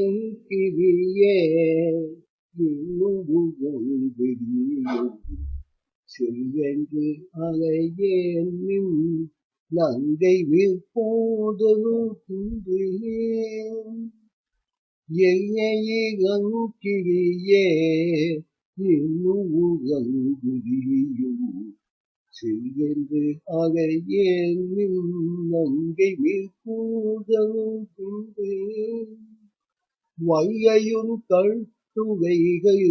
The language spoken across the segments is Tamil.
எய்யைகங்கிரியே செல்வென்று அலையேன் நின் நங்கை விற்போதலும் எய்யைகங்கிரியே இன்னும் உகங்குரியும் செல்வென்று ஆக ஏன் நங்கை விற்போதலும் வையையும் கட்டுகைகள்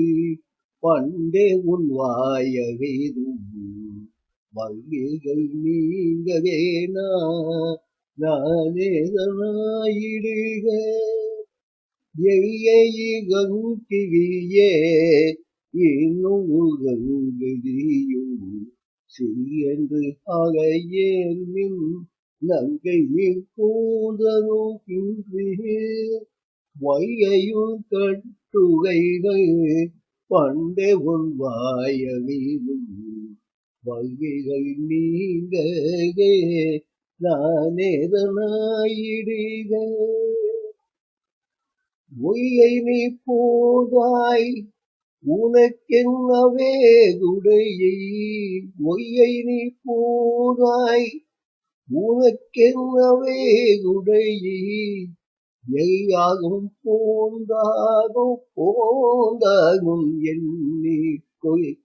பண்டே உன் வாயகைதும் வல்லிகள் நீங்கவே நானேதனாயிடுக எய்யைகங்கிரியே இன்னும் உகங்குரியும் செல்வென்று அலையேன் மின் நங்கை விற்போதலும் வையையும் கட்டுகைகள் பண்டை உன் வாயவிலும் வல்விகள் நீங்கவே நானேதனாயிடுக ஒய்யை நீ போதாய் உனக்கென்னவே குடையை ஒய்யை நீ போதாய். உனக்கென்னவே குடையை எய்யாகும் போந்தாகும் போந்தாகும் எண்ணி கொய்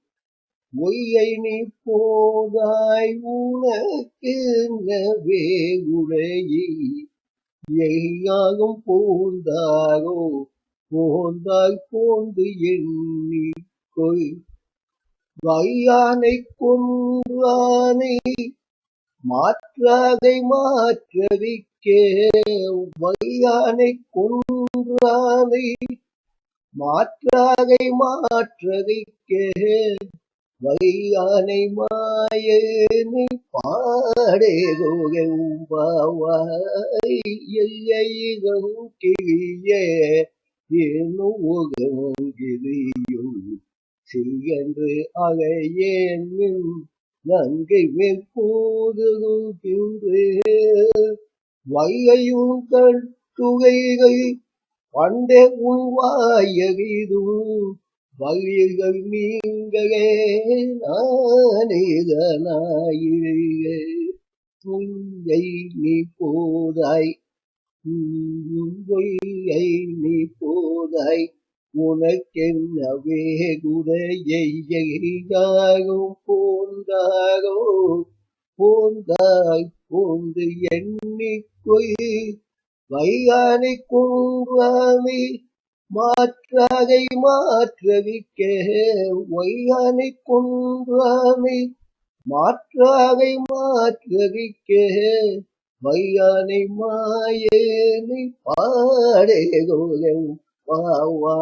ஒய்யை நீ போதாய் உனக்கென்னவே குடையை எய்யாகும் போந்தாகோ போந்தாய் போந்து எண்ணி கொய். வையானை கொன்றானை மாற்றாதை மாற்றவிக்கே. வையானை கொன்றானை மாற்றாகை மாற்றவிக்கே. வையானை மாயனை பாடே கிளியே ஏனுகிரியும் செல்கன்று அகையேன் நங்கை மேற்போதுகின்றே வையையும் கட்டுகைகள் பண்டே உள்வாயகிதும் வழிகள் நீங்களே நானேதனாயிடுக பொய்யை நீ போதாய் பொய்யை உனக்கென்னவே வேகுடையாகும் போந்தாரோ போந்தாய் போந்து எண்ணிக்கொய் வையானை கொங்குவாமி மாற்றாகை மாற்றவிக்க. வையானை கொங்குவாமி மாற்றாகை மாற்றவிக்க. வையானை மாயனை பாடே 我问